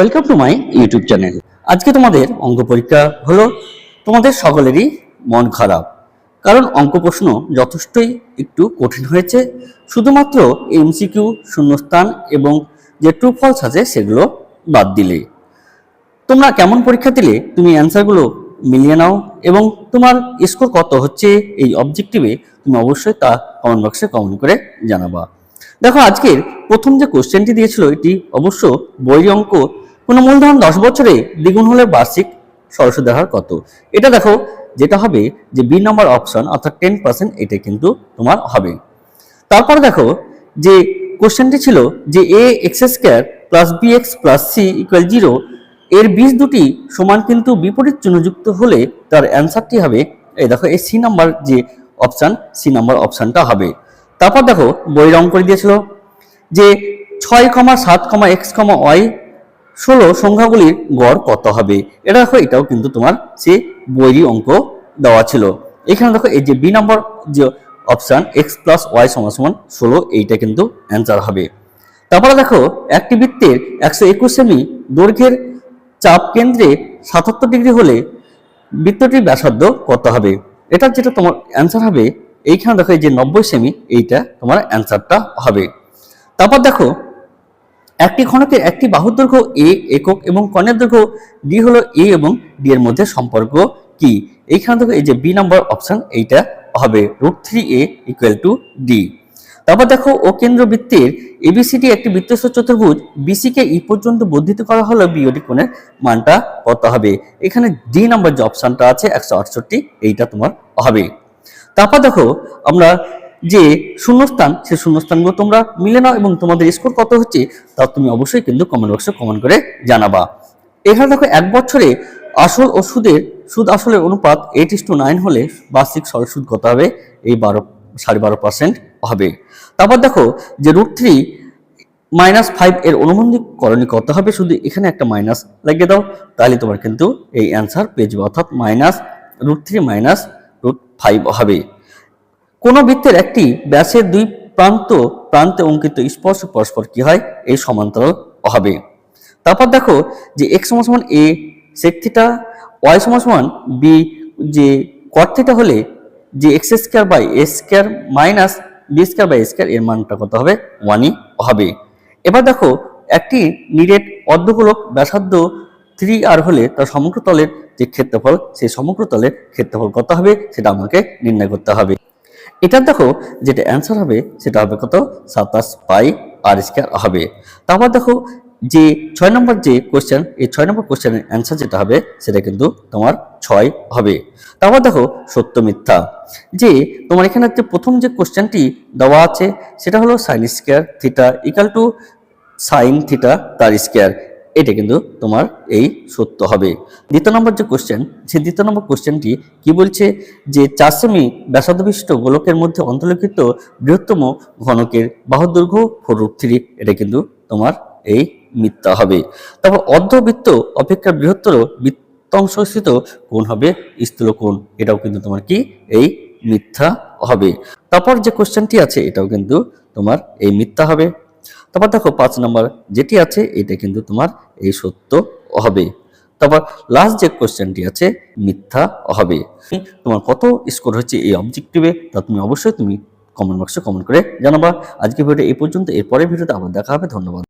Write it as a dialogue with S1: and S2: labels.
S1: Welcome to my YouTube channel আজকে তোমাদের অঙ্ক পরীক্ষা হলো, তোমাদের সকলেরই মন খারাপ। কারণ অঙ্ক প্রশ্ন যথেষ্টই একটু কঠিন হয়েছে। শুধুমাত্র এমসিকিউ শূন্যস্থান এবং যে ট্রু ফলস আছে সেগুলো বাদ দিলে। তোমরা কেমন পরীক্ষা দিলে, তুমি অ্যান্সারগুলো মিলিয়ে নাও এবং তোমার স্কোর কত হচ্ছে এই অবজেক্টিভে তুমি অবশ্যই তা কমেন্ট বক্সে কমেন্ট করে জানাবা। দেখো, আজকের প্রথম যে কোশ্চেনটি দিয়েছিল, এটি অবশ্য বই অঙ্ক কোনো মূলধন দশ বছরে দ্বিগুণ হলে বার্ষিক সরস্বতী হার কত? এটা দেখো, যেটা হবে যে বি নাম্বার অপশন অর্থাৎ টেন পার্সেন্ট এটা কিন্তু তোমার হবে। তারপর দেখো, যে কোশ্চেনটি ছিল যে a x square plus b x plus c equal zero এর বীজ দুটি সমান কিন্তু বিপরীত চিহ্নযুক্ত হলে তার অ্যান্সারটি হবে, এই দেখো, এই সি নাম্বার যে অপশান সি নাম্বার অপশানটা হবে। তারপর দেখো বই রং করে দিয়েছিল, যে ছয় কমা সাত কমা এক্স কমা ওয়াই ষোলো সংখ্যাগুলির গড় কত হবে? এটা দেখো, এটাও কিন্তু তোমার সে বইয়েরই অঙ্ক দেওয়া ছিল। এখানে দেখো, এই যে বি নম্বর যে অপশান এক্স প্লাস ওয়াই সমান সমান ষোলো, এইটা কিন্তু অ্যান্সার হবে। তারপরে দেখো, একটি বৃত্তের একশো একুশ সেমি দৈর্ঘ্যের চাপ কেন্দ্রে সাতাত্তর ডিগ্রি হলে বৃত্তটির ব্যাসার্ধ কত হবে? এটা যেটা তোমার অ্যান্সার হবে, এইখানে দেখো, এই যে নব্বই সেমি, এইটা তোমার অ্যান্সারটা হবে। তারপর দেখো একটি ঘনকের একটি বাহুর দৈর্ঘ্য এ একক এবং কর্ণের দৈর্ঘ্য ডি হলো এ এবং ডি এর মধ্যে সম্পর্ক কি? এইখানে দেখো এই যে বি নাম্বার অপশন, এইটা হবে root three a equal to d. তারপর দেখো, ও কেন্দ্র বৃত্তের এবিসিডি একটি বৃত্তস্থ চতুর্ভুজ বিসিকে ই পর্যন্ত বর্ধিত করা হলো বিওডি কোণের মানটা কত হবে। এখানে ডি নাম্বার যে অপশনটা আছে, একশো আটষট্টি, এইটা তোমার হবে। তারপর দেখো, আমরা যে শূন্যস্থান সেই শূন্যস্থানগুলো তোমরা মিলে নাও এবং তোমাদের স্কোর কত হচ্ছে তা তুমি অবশ্যই কিন্তু কমেন্ট বক্সে কমেন্ট করে জানাবা। এখানে দেখো এক বছরে আসল ও সুদের সুদ আসলের অনুপাত এইট ইস টু নাইন হলে বার্ষিক সরল সুদ কত হবে? এই বারো, সাড়ে বারো পার্সেন্ট হবে। তারপর দেখো যে রুট থ্রি মাইনাস ফাইভ এর অনুবন্ধী করণী কত হবে? শুধু এখানে একটা মাইনাস লাগিয়ে দাও, তাহলে তোমার কিন্তু এই অ্যান্সার পেয়ে যাবে। অর্থাৎ minus root three minus root five হবে। কোন বৃত্তের একটি ব্যাসের দুই প্রান্ত, প্রান্তে অঙ্কিত স্পর্শ পরস্পর কি হয়? এই সমান্তরাল হবে। তারপর দেখো যে এক্স সমান সমান এ সেক থিটা ওয়াই সমান সমান বি যে কট থিটা হলে যে x square by a square minus b square by square এর মানটা কত হবে? ওয়ানই হবে। এবার দেখো একটি নিরেট অর্ধগোলক ব্যাসার্ধ থ্রি আর হলে তার সমগ্র তলের যে ক্ষেত্রফল, সেই সমগ্র তলের ক্ষেত্রফল কত হবে? সেটা আমাকে নির্ণয় করতে হবে। এটা দেখো যেটা অ্যান্সার হবে সেটা হবে কত? সাতাশ পাই আর স্কোয়ার হবে। তারপর দেখো যে ছয় নম্বর যে কোশ্চেন এই ছয় নম্বর কোশ্চেনের অ্যান্সার যেটা হবে সেটা কিন্তু তোমার ছয় হবে। তারপর দেখো সত্য মিথ্যা। যে তোমার এখানে যে প্রথম যে কোশ্চেনটি দেওয়া আছে, সেটা হলো sine square theta equal to sine theta তার স্কোয়ার এটা কিন্তু তোমার এই সত্য হবে। দ্বিতীয় নম্বর যে কোশ্চেন সেই দ্বিতীয় নম্বর কোশ্চেনটি কি বলছে? যে চার সেমি ব্যাসার্ধবিষ্ট গোলকের মধ্যে অন্তর্লিখিত বৃহত্তম ঘনকের বাহুর দৈর্ঘ্য ফোর থ্রি এটা কিন্তু তোমার এই মিথ্যা হবে। তারপর অর্ধবৃত্ত অপেক্ষা বৃহত্তর বৃত্তাংশস্থিত কোণ হবে স্থূল কোণ এটাও কিন্তু তোমার কি? এই মিথ্যা হবে। তারপর যে কোশ্চেনটি আছে, এটাও কিন্তু তোমার এই মিথ্যা হবে। তারপর দেখো পাঁচ নম্বর, যেটি আছে এটা কিন্তু তোমার এই সত্য হবে। তারপর লাস্ট যে কোয়েশ্চেনটি আছে, মিথ্যা হবে। তোমার কত স্কোর হচ্ছে এই অবজেক্টিভে তা তুমি অবশ্যই তুমি কমেন্ট বক্সে কমেন্ট করে জানাবা। আজকে ভিডিও এই পর্যন্ত এর পরের ভিডিওতে আবার দেখা হবে, ধন্যবাদ।